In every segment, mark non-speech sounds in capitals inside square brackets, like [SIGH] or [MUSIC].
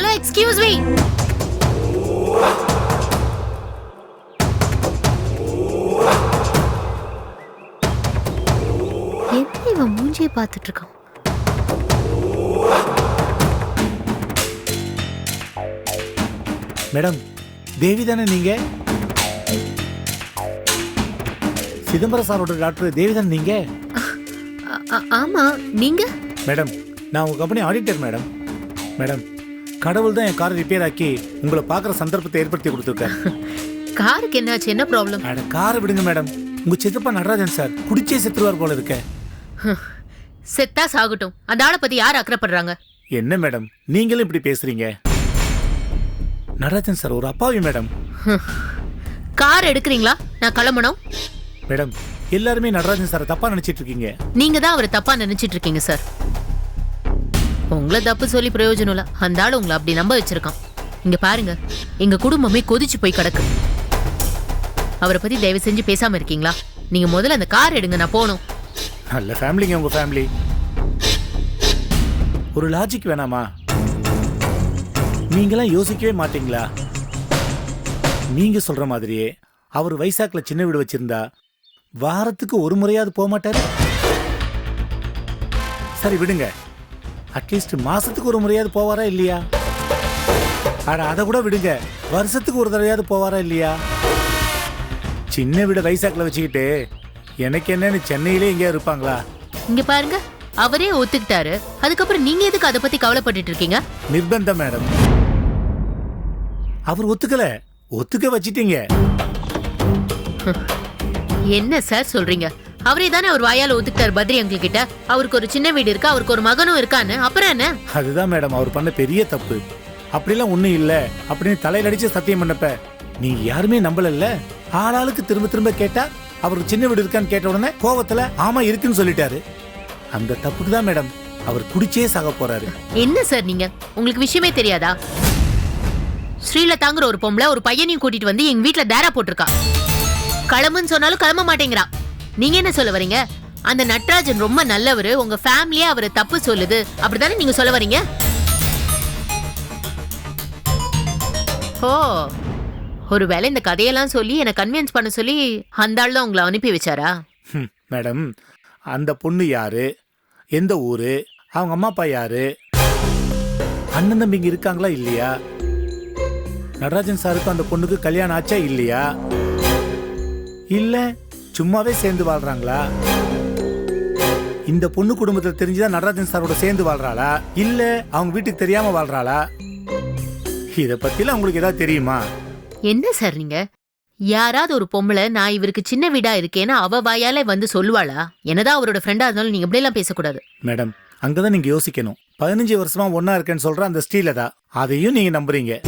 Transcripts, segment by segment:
Hello excuse me என்ன இவன் மூஞ்சியை பார்த்துட்டு இருக்கோம் மேடம் தேவி தானே நீங்க? சிதம்பரம் சாரோட டாக்டர் தேவி தானே நீங்க? ஆமா நீங்க? மேடம் நான் உங்க கம்பெனி ஆடிட்டர் மேடம். மேடம் கடவுள் தான் என் காரை ரிப்பேர் ஆக்கி உங்களை பார்க்குற சந்தர்ப்பத்தை ஏற்படுத்தி கொடுத்துருக்காரு. [LAUGHS] காருக்கு என்னாச்சு? என்ன ப்ராப்ளம் அட காரை விடுங்க மேடம் உங்க சித்தப்பா நடராஜன் சார் குடிச்சே செத்துருவார் போல இருக்க. [LAUGHS] செத்தா சாகட்டும். அந்த ஆளை பத்தி யார் அக்கறைப்படுறாங்க? என்ன மேடம் நீங்களும் இப்படி பேசுறீங்க. நடராஜன் சார் ஒரு அப்பாவி மேடம் [LAUGHS] கார் எடுக்கிறீங்களா? நான் கிளம்பணும். மேடம் எல்லாருமே நடராஜன் சாரை தப்பா நினைச்சிட்டு இருக்கீங்க. நீங்க தான் அவரை தப்பா நினைச்சிட்டு இருக்கீங்க சார். உங்களை தப்பு சொல்லி பிரயோஜனம் இல்லை அந்த ஆள் உங்களை அப்படி நம்ப வச்சிருக்கான். இங்க பாருங்க எங்க குடும்பமே கொதிச்சு போய் கிடக்கு. அவரை பத்தி தயவு செஞ்சு பேசாம இருக்கீங்களா? நீங்க முதல்ல அந்த கார் எடுங்க நான் போகணும். நல்ல ஃபேமிலிங்க உங்க ஃபேமிலி ஒரு லாஜிக் வேணாமா? நீங்களாம் யோசிக்கவே மாட்டீங்களா? நீங்க சொல்ற மாதிரியே அவர் வைசாக்ல சின்ன வீடு வச்சிருந்தா வாரத்துக்கு ஒரு முறையாவது போக மாட்டாரு? சரி விடுங்க. அட்லீஸ்ட் மாசத்துக்கு ஒரு முறையாவது போவாரா இல்லையா? அட அதை கூட விடுங்க. வருஷத்துக்கு ஒரு தடவையாவது போவாரா இல்லையா? சின்ன வீடு வைசாக்ல வச்சுக்கிட்டு எனக்கு என்னன்னு சென்னையிலே எங்கேயா இருப்பாங்களா? இங்க பாருங்க. அவரே ஒத்துக்கிட்டாரு. அதுக்கப்புறம் நீங்க எதுக்கு அதை பத்தி கவலைப்பட்டுட்டு இருக்கீங்க? நிர்பந்தம் மேடம். அவர் ஒத்துக்கல. ஒத்துக்க வச்சிட்டீங்க. என்ன சார் சொல்றீங்க? அவரே தானே அவர் வாயால ஒத்துக்கிட்டாரு பத்ரி அங்கிள் கிட்ட அவருக்கு ஒரு சின்ன வீடு இருக்கு? அவருக்கு ஒரு மகனும் இருக்கான்னு. அப்புறம் என்ன? அதுதான் மேடம் அவர் பண்ண பெரிய தப்பு. அப்படிலாம் ஒண்ணும் இல்ல. அப்படின்னு தலையில அடிச்சு சத்தியம் பண்ணப்ப நீங்க யாருமே நம்பலல்ல? ஆளாளுக்கு திரும்ப திரும்ப கேட்டா அவருக்கு சின்ன வீடு இருக்கான்னு கேட்ட உடனே கோவத்துல ஆமா இருக்குன்னு சொல்லிட்டாரு. அந்த தப்புக்கு தான் மேடம் அவர் குடிச்சே சாக போறாரு. என்ன சார் நீங்க? உங்களுக்கு விஷயமே தெரியாதா? ஸ்ரீலதாங்கிற ஒரு பொம்பளை ஒரு பையனையும் கூட்டிட்டு வந்து எங்க வீட்ல டேரா போட்டிருக்கா. கிளம்புன்னு சொன்னாலும் கிளம்ப மாட்டேங்கிறா. நீங்க என்ன சொல்ல வரீங்க? அந்த நட்ராஜன் ரொம்ப நல்லவர் உங்க ஃபேமிலியே அவரை தப்பு சொல்லுது. அப்படிதானே நீங்க சொல்ல வரீங்க? ஓ ஒருவேளை இந்த கதையெல்லாம் சொல்லி என்னை கன்வின்ஸ் பண்ண சொல்லி அந்த ஆள் தான் உங்களை அனுப்பி வச்சாரா? ஹம், மேடம் அந்த பொண்ணு யாரு? எந்த ஊரு? அவங்க அம்மா அப்பா யாரு? அண்ணன் தம்பிங்க இருக்காங்களா இல்லையா? நடராஜன் சாருக்கு அந்த பொண்ணுக்கு கல்யாணம் ஆச்சா இல்லையா? இல்ல சும்மாவே சேர்ந்து வாழ்றாங்களா? இந்த பொண்ணு குடும்பத்தை தெரிஞ்சுதான் நடராஜன் சாரோட சேர்ந்து வாழ்றாளா? இல்ல அவங்க வீட்டுக்கு தெரியாம வாழ்றாளா? இத பத்திலாம் உங்களுக்கு ஏதாவது தெரியுமா? என்ன சார் நீங்க? யாராவது ஒரு பொம்பளை நான் இவருக்கு சின்ன வீடா இருக்கேன்னு அவ வாயால வந்து சொல்லுவாளா? என்னதான் அவரோட ஃப்ரெண்டா இருந்தாலும் நீங்க இப்படியெல்லாம் பேசக்கூடாது. மேடம் அங்கதான் நீங்க யோசிக்கணும். பதினஞ்சு வருஷமா ஒன்னா இருக்கேன்னு சொல்ற அந்த ஸ்டீல அதையும் நீங்க நம்புறீங்க.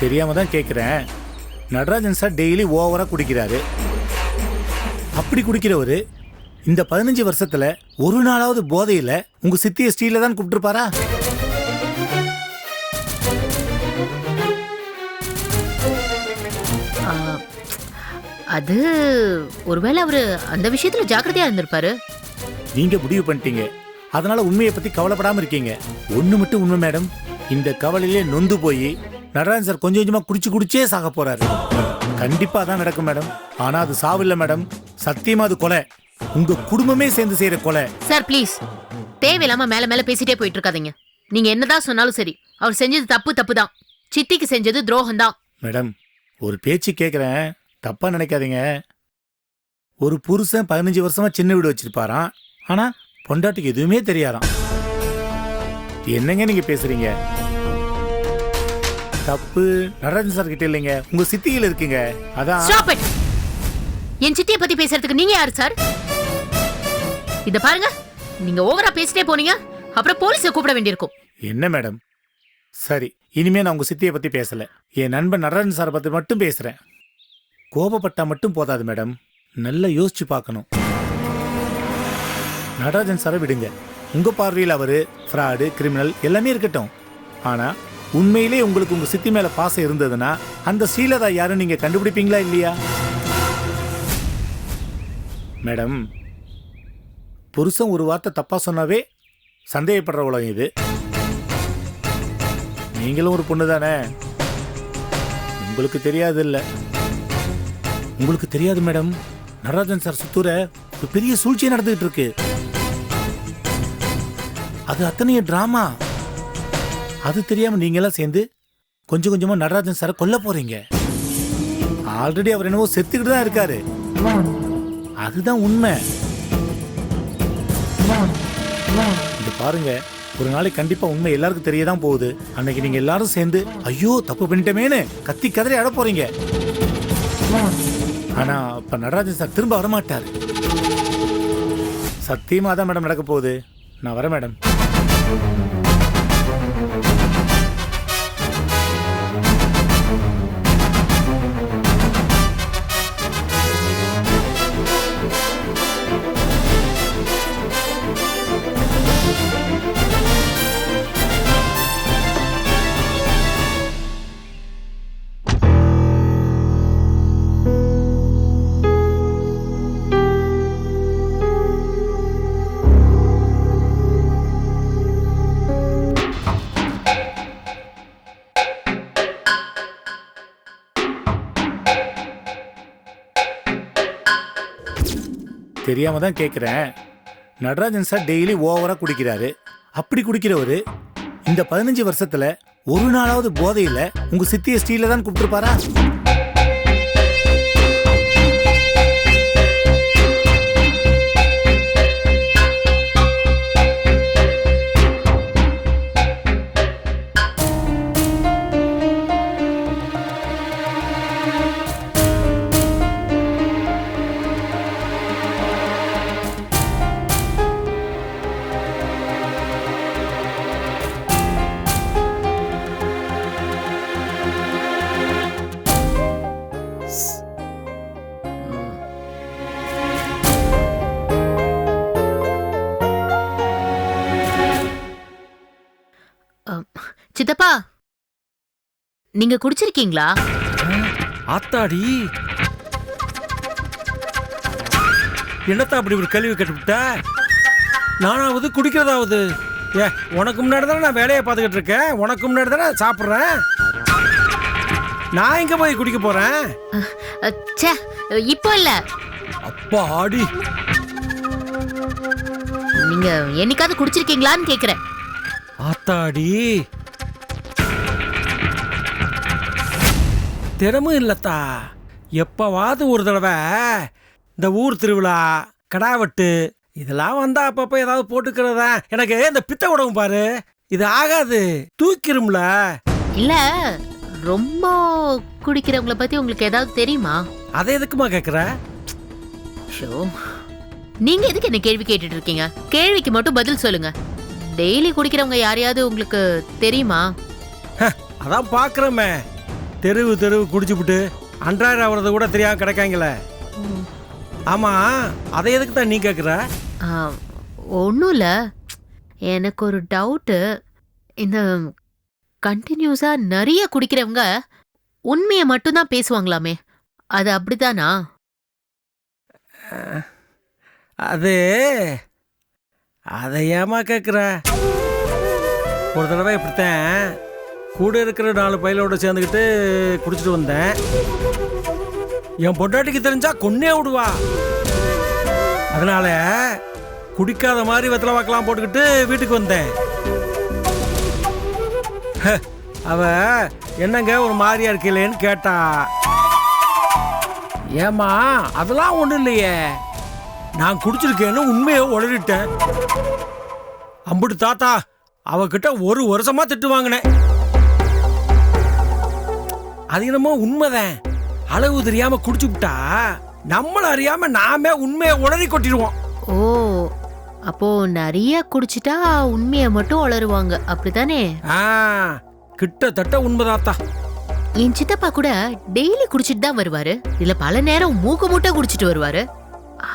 தெரியாம தான் கேக்குறேன். நடராஜன் சார் டெய்லி ஓவரா குடிக்கிறாரு. அப்படி குடிக்கிறவரு இந்த பதினஞ்சு வருஷத்துல ஒரு நாளாவது போதையில உங்க சித்திய ஸ்டீல தான் கூப்பிட்டுருப்பாரா? அது ஒருவேளை அவரு அந்த விஷயத்துல ஜாக்கிரதையா இருந்திருப்பாரு. நீங்க முடிவு பண்ணிட்டீங்க. அதனால உண்மையை பத்தி கவலைப்படாம இருக்கீங்க. ஒண்ணு மட்டும் உண்மை மேடம். இந்த கவலையிலே நொந்து போய் நடராஜன் சார் கொஞ்சம் கொஞ்சமா குடிச்சு குடிச்சே சாக போறாரு. கண்டிப்பா தான் நடக்கும் மேடம். ஆனா அது சாவு இல்ல மேடம். சத்தியமா அது கொலை. உங்க குடும்பமே சேர்ந்து செய்யற கொலை. Sir please. தேவையில்லாம மேல மேல பேசிட்டே போயிட்டு இருக்காதீங்க நீங்க என்னதான் சொன்னாலும் சரி அவர் செஞ்சது தப்பு தப்பு தான் சித்திக்கு செஞ்சது துரோகம் தான் மேடம் ஒரு பேச்சு கேக்குறேன் தப்பா நினைக்காதீங்க. ஒரு புருஷன் பதினஞ்சு வருஷமா சின்ன வீடு வச்சிருப்பாராம் ஆனா பொண்டாட்டிக்கு எதுவுமே தெரியாதாம். என்னங்க நீங்க பேசுறீங்க? தப்பு நடராஜன் சார் கிட்ட இல்லைங்க. உங்க சித்தியில இருக்குங்க. அதான் என் சித்தியை பத்தி பேசுறதுக்கு நீங்க யாரு சார்? இத பாருங்க. நீங்க ஓவரா பேசிட்டே போனீங்க. அப்புறம் போலீஸை கூப்பிட வேண்டியிருக்கும். என்ன மேடம்? சரி இனிமே நான் உங்க சித்தியை பத்தி பேசல. என் நண்பன் நடராஜன் சாரை பத்தி மட்டும் பேசுறேன். கோபப்பட்டா மட்டும் போதாது மேடம். நல்லா யோசிச்சு பார்க்கணும். நடராஜன் சாரை விடுங்க. உங்க பார்வையில் அவரு ஃப்ராடு கிரிமினல் எல்லாமே இருக்கட்டும். ஆனா உண்மையிலே உங்களுக்கு உங்க சித்தி மேல பாசம் இருந்ததுன்னா அந்த ஸ்ரீலதா யாரும் நீங்க கண்டுபிடிப்பீங்களா இல்லையா? மேடம். புருஷன் ஒரு வார்த்தை தப்பாக சொன்னாவே சந்தேகப்படுற உலகம் இது. நீங்களும் ஒரு பொண்ணு தானே? உங்களுக்கு தெரியாது இல்லை உங்களுக்கு தெரியாது மேடம். நடராஜன் சார் சுத்தூர ஒரு பெரிய சூழ்ச்சி நடந்துகிட்டு இருக்கு அது அத்தனைய டிராமா அது தெரியாம நீங்களாம் சேர்ந்து கொஞ்சம் கொஞ்சமா நடராஜன் சாரை கொல்ல போறீங்க. ஆல்ரெடி அவர் என்னவோ செத்துக்கிட்டு தான் இருக்காரு அதுதான் உண்மை. இது பாருங்க ஒரு நாளைக்கு கண்டிப்பா உண்மை எல்லாருக்கும் தெரிய தான் போகுது. அன்னைக்கு நீங்க எல்லாரும் சேர்ந்து ஐயோ தப்பு பண்ணிட்டமேன்னு கத்தி கதறி அட போறீங்க. ஆனா இப்ப நடராஜன் சார் திரும்ப வரமாட்டாரு. சத்தியமா தான் மேடம் நடக்க போகுது. நான் வரேன் மேடம். தெரியாம தான் கேட்குறேன் நடராஜன் சார் டெய்லி ஓவராக குடிக்கிறாரு. அப்படி குடிக்கிறவர் இந்த பதினஞ்சு வருஷத்துல ஒரு நாளாவது போதையில் உங்க சித்திய ஸ்டீல தான் கூப்பிட்டுருப்பாரா? நீங்க குடிச்சிருக்கீங்களா? ஆத்தாடி. என்னத்தா அப்படி ஒரு கேள்வி கேட்டுவிட்ட? நானாவது குடிக்கிறதாவது. ஏ உனக்கு முன்னாடி தானே நான் வேலையை பார்த்துக்கிட்டு இருக்கேன். உனக்கு முன்னாடி தானே சாப்பிட்றேன். நான் எங்க போய் குடிக்க போறேன்? ச்சே இப்போ இல்ல. அப்பா ஆடி. நீங்க என்னைக்காவது குடிச்சிருக்கீங்களான்னு கேக்குறேன். ஆத்தாடி. திறமும் இல்லத்தா. எப்பவாவது ஒரு தடவை இந்த ஊர் திருவிழா கடாவட்டு இதெல்லாம் வந்தா அப்பப்ப ஏதாவது போட்டுக்கிறதா? எனக்கு இந்த பித்த உடம்பு பாரு. இது ஆகாது. தூக்கிரும்ல. இல்ல ரொம்ப குடிக்கிறவங்கள பத்தி உங்களுக்கு ஏதாவது தெரியுமா? அதை எதுக்குமா கேக்குற? ஷோ. நீங்க எதுக்கு என்ன கேள்வி கேட்டுட்டு இருக்கீங்க? கேள்விக்கு மட்டும் பதில் சொல்லுங்க. டெய்லி குடிக்கிறவங்க யாரையாவது உங்களுக்கு தெரியுமா? அதான் பாக்குறோமே தெருவு தெருவு குடிச்சுப்புட்டு அன்றாயிரம் ஆகுறது கூட தெரியாம கிடைக்காங்களே. ஆமா அதை எதுக்கு தான் நீ கேக்குற? ஒன்றும் இல்லை. எனக்கு ஒரு டவுட்டு. இந்த கண்டினியூஸாக நிறைய குடிக்கிறவங்க உண்மையை மட்டும்தான் பேசுவாங்களாமே. அது அப்படிதானா அது அதை ஏமா கேட்குற ஒரு தடவை இப்படித்தான். கூட இருக்கிற நாலு பையலோட சேர்ந்துக்கிட்டு குடிச்சிட்டு வந்தேன். என் பொண்டாட்டிக்கு தெரிஞ்சா கொன்னே விடுவா. அதனால குடிக்காத மாதிரி வெத்தலை வாக்கெல்லாம் போட்டுக்கிட்டு வீட்டுக்கு வந்தேன். ஹ, அவ என்னங்க ஒரு மாதிரியா இருக்கலேன்னு கேட்டா. ஏமா அதெல்லாம் ஒன்றும் இல்லையே. நான் குடிச்சிருக்கேன்னு உண்மையை உளறிட்டேன். அம்புட்டு தாத்தா அவகிட்ட ஒரு வருஷமா திட்டு வாங்கினேன். அது என்னமோ உண்மைதான். அளவு தெரியாம குடிச்சுவிட்டா நம்மள அறியாம நாமே உண்மையை உளறி கொட்டிடுவோம். ஓ அப்போ நிறைய குடிச்சிட்டா உண்மையை மட்டும் வளருவாங்க அப்படிதானே ஆ கிட்டத்தட்ட உண்மைதாத்தா. என் சித்தப்பா கூட டெய்லி குடிச்சிட்டு தான் வருவாரு. இல்ல பல நேரம் மூக்கு மூட்டை குடிச்சிட்டு வருவாரு.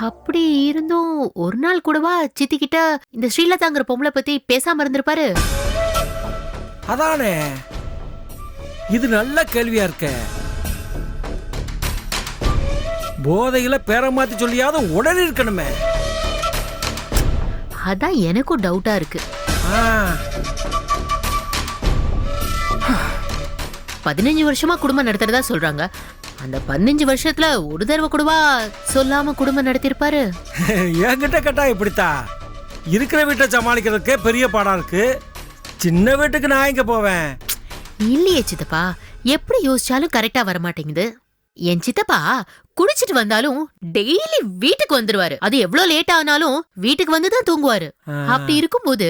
அப்படி இருந்தும் ஒரு நாள் கூடவா சித்தி கிட்ட இந்த ஸ்ரீலதாங்கிற பொம்பளை பத்தி பேசாம இருந்திருப்பாரு? அதானே? இது நல்ல கேள்வியா இருக்க. போதையில பேரை மாத்தி சொல்லியாவது உடனே இருக்கணுமே. அதான் எனக்கும் டவுட்டா இருக்கு. ஆ, பதினஞ்சு வருஷமா குடும்பம் நடத்துறதா சொல்றாங்க. அந்த பதினஞ்சு வருஷத்துல ஒரு தடவை கூடவா சொல்லாம குடும்பம் நடத்திருப்பாரு? [LAUGHS] என்கிட்ட கேட்டா இப்படித்தா. இருக்கிற வீட்டை சமாளிக்கிறதுக்கே பெரிய பாடம் இருக்கு. சின்ன வீட்டுக்கு நான் எங்க போவேன்? இல்லையே சித்தப்பா. எப்படி யோசிச்சாலும் கரெக்டா வர மாட்டேங்குது என் சித்தப்பா குடிச்சிட்டு வந்தாலும் டெய்லி வீட்டுக்கு வந்துருவாரு. அது எவ்வளவு லேட் ஆனாலும் வீட்டுக்கு வந்து தான் தூங்குவாரு. அப்படி இருக்கும்போது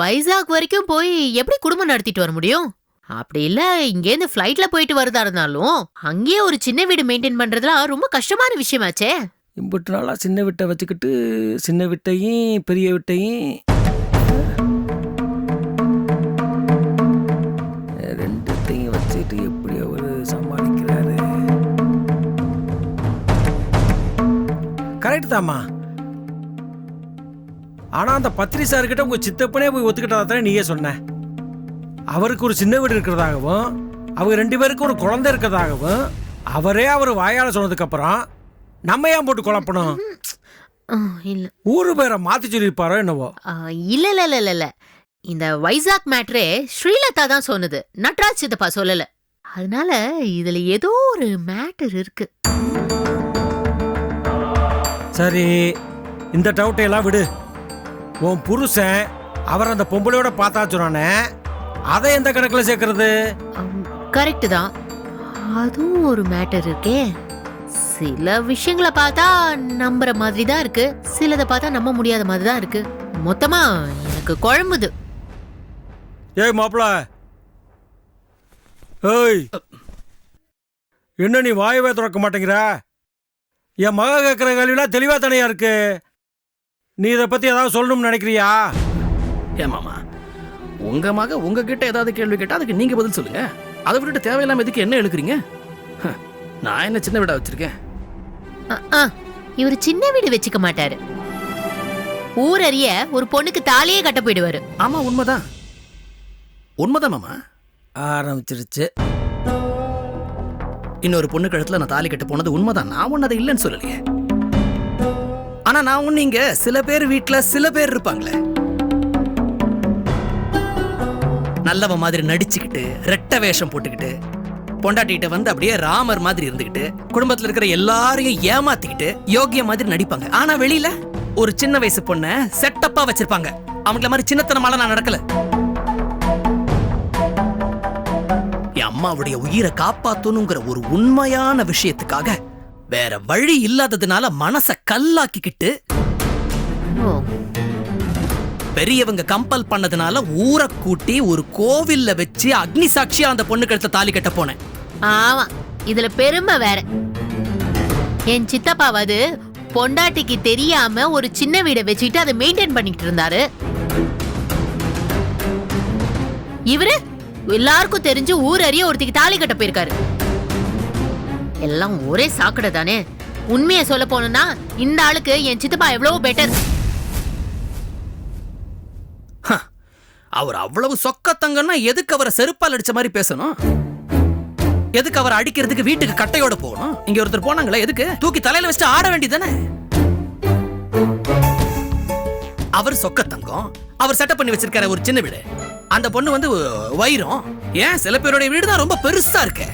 வைசாக் வரைக்கும் போய் எப்படி குடும்பம் நடத்திட்டு வர முடியும்? அப்படி இல்ல இங்கேருந்து ஃப்ளைட்ல போயிட்டு வரதா இருந்தாலும் அங்கேயே ஒரு சின்ன வீடு மெயின்டைன் பண்றதுலாம் ரொம்ப கஷ்டமான விஷயமாச்சே. இம்புட்டு நாளா சின்ன வீட்டை வச்சுக்கிட்டு சின்ன வீட்டையும் பெரிய வீட்டையும் கரெக்ட் தாம்மா ஆனா அந்த பத்திரி சார்கிட்ட உங்க சித்தப்பனே போய் ஒத்துக்கிட்டதா தானே நீயே சொன்ன. அவருக்கு ஒரு சின்ன வீடு இருக்கிறதாகவும் அவங்க ரெண்டு பேருக்கும் ஒரு குழந்தை இருக்கிறதாகவும் அவரே அவர் வாயால சொன்னதுக்கு அப்புறம் நம்ம ஏன் போட்டு குழப்பணும்? இல்ல. ஊரு பேரை மாத்தி சொல்லியிருப்பாரோ என்னவோ? இல்ல இல்ல இல்ல இல்ல, இல்ல. இந்த வைசாக் மேட்ரே ஸ்ரீலதா தான் சொன்னது. நட்ராஜ் சித்தப்பா சொல்லல. அதனால இதுல ஏதோ ஒரு மேட்டர் இருக்கு. சரி இந்த டவுட்டை எல்லாம் விடு. உன் புருஷன் அவர் அந்த பொம்பளையோட பார்த்தா சொன்னானே அதை எந்த கணக்குல சேர்க்கறது? கரெக்ட் தான். அதுவும் ஒரு மேட்டர் இருக்கே. சில விஷயங்களை பார்த்தா நம்புற மாதிரி தான் இருக்கு. சிலதை பார்த்தா நம்ப முடியாத மாதிரி தான் இருக்கு. மொத்தமா எனக்கு குழம்புது. ஏய் மாப்பிள. ஏய். என்ன நீ வாயவே திறக்க மாட்டேங்கிற? என் மக கேட்குற கேள்விலாம் தெளிவா தனியா இருக்கு? நீ இதை பத்தி ஏதாவது சொல்லணும்னு நினைக்கிறியா? ஏமாமா உங்க மக உங்ககிட்ட ஏதாவது கேள்வி கேட்டா அதுக்கு நீங்க பதில் சொல்லுங்க. அதை விட்டுட்டு தேவையில்லாம எதுக்கு என்ன எழுக்குறீங்க? ஹ, நான் என்ன சின்ன வீடா வச்சிருக்கேன்? இவர் சின்ன வீடு வச்சுக்க மாட்டாரு. ஊரறிய ஒரு பொண்ணுக்கு தாலியே கட்ட போயிடுவாரு. ஆமா உண்மைதான். உண்மைதான் மாமா. ஆரம்பிச்சிருச்சு. இன்னொரு பொண்ணு கழுத்துல நான் தாலி கட்ட போனது உண்மைதான். நான் ஒண்ணு அதை இல்லைன்னு சொல்லலையே. ஆனா நான் உன்னீங்க இங்க சில பேர் வீட்டுல சில பேர் இருப்பாங்களே. நல்லவ மாதிரி நடிச்சுக்கிட்டு ரெட்ட வேஷம் போட்டுக்கிட்டு பொண்டாட்டிகிட்ட வந்து அப்படியே ராமர் மாதிரி இருந்துகிட்டு குடும்பத்துல இருக்கிற எல்லாரையும் ஏமாத்திக்கிட்டு யோகிய மாதிரி நடிப்பாங்க. ஆனா வெளியில ஒரு சின்ன வயசு பொண்ண செட்டப்பா வச்சிருப்பாங்க. அவங்கள மாதிரி சின்னத்தனமால நான் நடக்கல. என் அம்மாவுடைய உயிரை காப்பாத்தணுங்கிற ஒரு உண்மையான விஷயத்துக்காக வேற வழி இல்லாததுனால மனச கல்லாக்கிக்கிட்டு பெரியவங்க கம்பல் பண்ணதுனால ஊரை கூட்டி ஒரு கோவில்ல வச்சு அக்னி சாட்சியா அந்த பொண்ணு கழுத்த தாலி கட்ட போனேன். ஆமா இதுல பெருமை வேற. என் சித்தப்பாவது பொண்டாட்டிக்கு தெரியாம ஒரு சின்ன வீடை வச்சுக்கிட்டு அதை மெயின்டைன் பண்ணிட்டு இருந்தாரு. இவரு எல்லாருக்கும் தெரிஞ்சு ஊர் அறிய ஒருத்திக்கு தாலி கட்ட போயிருக்காரு. எல்லாம் ஒரே சாக்கடை தானே? உண்மையை சொல்ல போனோம்னா இந்த ஆளுக்கு என் சித்தப்பா எவ்வளவோ பெட்டர் அவர் அவ்வளவு சொக்கத்தங்கன்னா எதுக்கு அவரை செருப்பால் அடிச்ச மாதிரி பேசணும்? எதுக்கு அவரை அடிக்கிறதுக்கு வீட்டுக்கு கட்டையோட போகணும்? இங்க ஒருத்தர் போனாங்களே எதுக்கு? தூக்கி தலையில வச்சுட்டு ஆட வேண்டியதானே அவர் சொக்கத்தங்கம் அவர் செட்டப் பண்ணி வச்சிருக்காரு ஒரு சின்ன வீடு. அந்த பொண்ணு வந்து வைரம். ஏன்? சில பேருடைய வீடு தான் ரொம்ப பெருசா இருக்கு.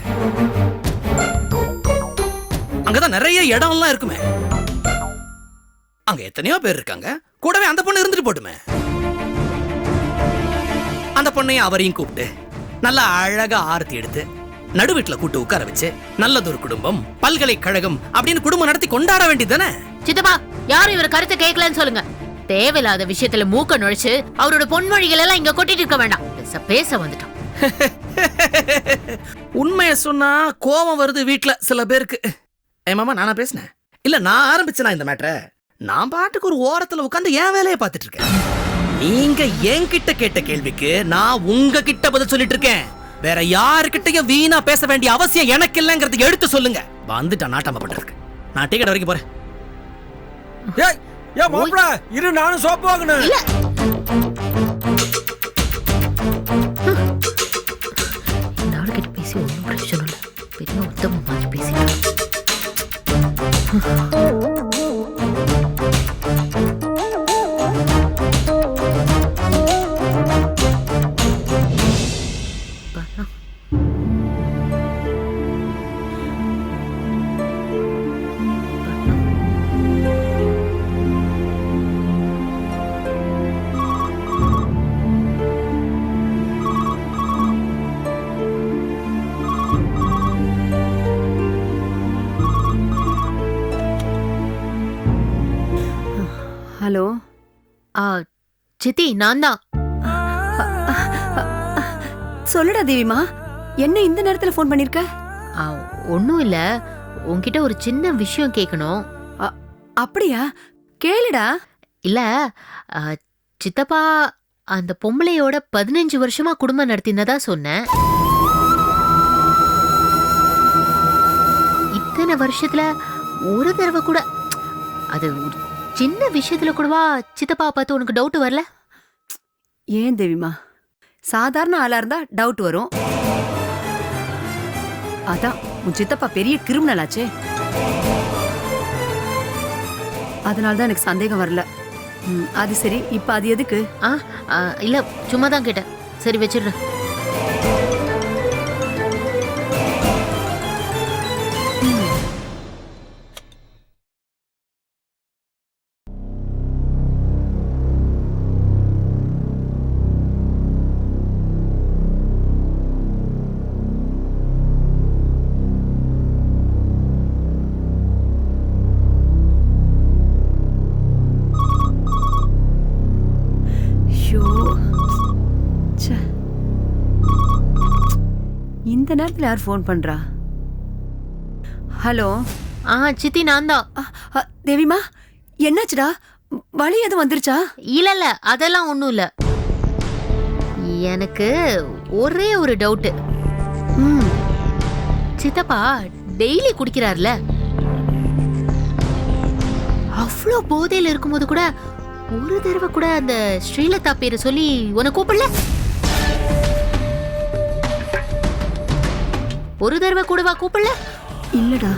அங்கதான் நிறைய இடம்லாம் இருக்குமே. அங்க எத்தனையோ பேர் இருக்காங்க. கூடவே அந்த பொண்ணு இருந்துட்டு போட்டுமே. அந்த பொண்ணையும் அவரையும் கூப்பிட்டு நல்லா அழகா ஆரத்தி எடுத்து நடு வீட்டுல கூட்டு உட்கார வச்சு நல்லதொரு குடும்பம் பல்கலைக்கழகம் அப்படின்னு குடும்பம் நடத்தி கொண்டாட வேண்டியது தானே? சித்தப்பா யாரும் இவர் கருத்தை கேட்கலன்னு சொல்லுங்க. தேவையில்லாத விஷயத்துல மூக்க நுழைச்சு அவரோட பொன்மொழிகள் எல்லாம் இங்க கொட்டிட்டு இருக்க வேண்டாம் பேச பேச வந்துட்டோம். [LAUGHS] உண்மைய சொன்னா கோபம் வருது வீட்ல சில பேருக்கு. ஏ மாமா நானா பேசினேன்? இல்ல நான் ஆரம்பிச்சேனா இந்த மேட்ரை நான் பாட்டுக்கு ஒரு ஓரத்துல உட்காந்து என் வேலையை பார்த்துட்டு இருக்கேன். நீங்க என்கிட்ட கேட்ட கேள்விக்கு நான் உங்ககிட்ட பதில் சொல்லிட்டு இருக்கேன். வேற யாருக்கிட்டயும் வீணா பேச வேண்டிய அவசியம் எனக்கு இல்லைங்கிறது எடுத்து சொல்லுங்க. வந்துட்டா நாட்டாம பண்றதுக்கு. நான் டிக்கெட் வரைக்கும் போறேன். ஏய் ஏன் மாப்பிள இரு நானும் சோப்பு வாங்கினேன் இந்த ஆளுகிட்ட பேசி ஒன்றும் பிரச்சனை இல்லை. பெரிய உத்தம மாதிரி பேசிட்டு சித்தி நான் தான். சொல்லுடா தேவிமா என்ன இந்த நேரத்துல ஃபோன் பண்ணிருக்க? ஒன்றும் இல்லை. உன்கிட்ட ஒரு சின்ன விஷயம் கேட்கணும் அப்படியா? கேளுடா. இல்ல சித்தப்பா அந்த பொம்பளையோட பதினஞ்சு வருஷமா குடும்பம் நடத்தினதா சொன்னேன். இத்தனை வருஷத்துல ஒரு தடவை கூட அது சின்ன விஷயத்துல கூடவா சித்தப்பா பார்த்து உனக்கு டவுட் வரல? ஏன் தேவிமா? சாதாரண ஆளா இருந்தா டவுட் வரும். அதான் உன் சித்தப்பா பெரிய கிரிமினல் ஆச்சே. அதனால தான் எனக்கு சந்தேகம் வரல. ம், அது சரி இப்ப அது எதுக்கு? ஆ, இல்ல சும்மா தான் கேட்டேன். சரி வச்சிடுறேன். இந்த நேரத்துல யார் ஃபோன் பண்றா? ஹலோ ஆ சித்தி நான் தான் தேவிமா என்னாச்சுடா? வலி எதுவும் வந்துருச்சா? இல்ல இல்ல அதெல்லாம் ஒண்ணும் இல்ல. எனக்கு ஒரே ஒரு டவுட் ம். சித்தப்பா டெய்லி குடிக்கிறார்ல. அவ்வளோ போதையில இருக்கும்போது கூட ஒரு தடவை கூட அந்த ஸ்ரீலதா பேரை சொல்லி உன்னை கூப்பிடல? ஒரு தடவை கூடவா கூப்பிடல? இல்லடா.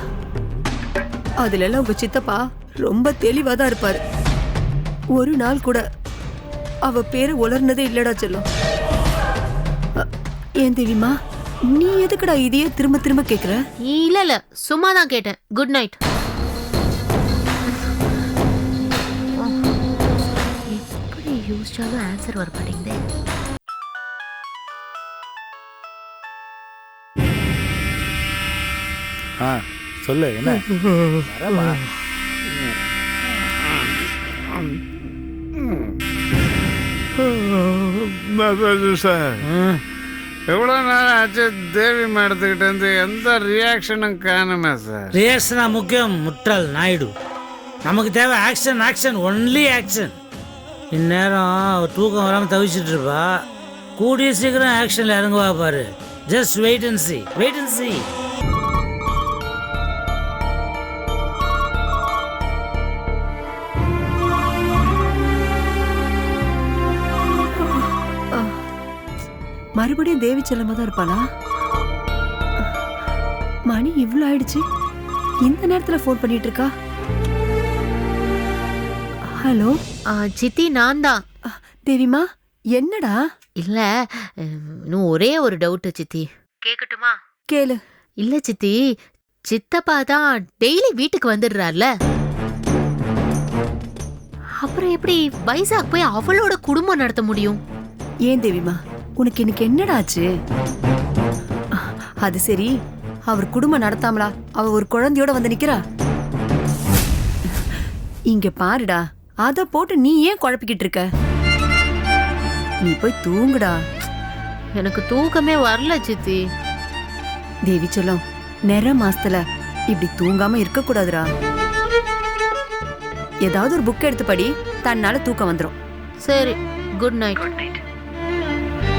அதுல எல்லாம் உங்க சித்தப்பா ரொம்ப தெளிவா தான் இருப்பாரு. ஒரு நாள் கூட அவ பேரு உலர்னதே இல்லடா செல்லம். ஏன் தேவிமா? நீ எதுக்குடா இதையே திரும்ப திரும்ப கேக்குற? இல்ல இல்ல. சும்மா தான் கேட்டேன் குட் நைட் எப்படி யோசிச்சாலும் ஆன்சர் வர மாட்டேங்குது ஆ சொல்லு என்ன? வரமா சார். எவ்வளோ நேரம் ஆச்சு தேவி மேடத்துக்கிட்ட இருந்து எந்த ரியாக்ஷனும் காணுமே சார். ரியாக்ஷனா முக்கியம் முட்டாள் நாயுடு. நமக்கு தேவை ஆக்ஷன் ஆக்ஷன் ஒன்லி ஆக்ஷன் இந்நேரம் தூக்கம் வராமல் தவிச்சிட்டு இருப்பா. கூடிய சீக்கிரம் ஆக்ஷனில் இறங்குவா பாரு. Just wait and see wait and see மறுபடியும் தேவி செல்லமா தான் இருப்பாளா? மணி இவ்வளோ ஆயிடுச்சு. இந்த நேரத்துல ஃபோன் பண்ணிட்டு இருக்கா? ஹலோ சித்தி நான் தான் தேவிமா என்னடா? இல்ல இன்னும் ஒரே ஒரு டவுட் சித்தி. கேக்கட்டுமா? கேளு. இல்ல சித்தி சித்தப்பா தான் டெய்லி வீட்டுக்கு வந்துடுறார்ல. அப்புறம் எப்படி வைசாக் போய் அவளோட குடும்பம் நடத்த முடியும்? ஏன் தேவிமா உனக்கு இன்னைக்கு என்னடா ஆச்சு அது சரி அவர் குடும்பம் நடத்தாமலா? அவ ஒரு குழந்தையோட வந்து நிக்கிறா? இங்க பாருடா அத போட்டு நீ ஏன் குழப்பிக்கிட்டு இருக்க? நீ போய் தூங்குடா. எனக்கு தூக்கமே வரல சித்தி. தேவி செல்லம் நிற மாசத்துல இப்படி தூங்காம இருக்க கூடாதுடா ஏதாவது ஒரு புக் எடுத்து படி தன்னால தூக்கம் வந்துரும். சரி குட் நைட்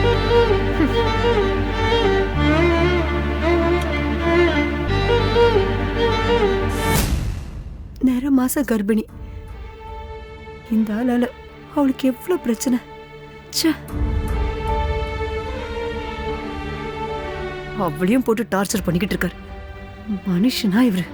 [LAUGHS] நிற மாச கர்ப்பிணி. இந்த ஆளால அவளுக்கு எவ்வளவு பிரச்சனை? ச்சே. அவளையும் போட்டு டார்ச்சர் பண்ணிக்கிட்டு இருக்காரு. மனுஷனா இவரு.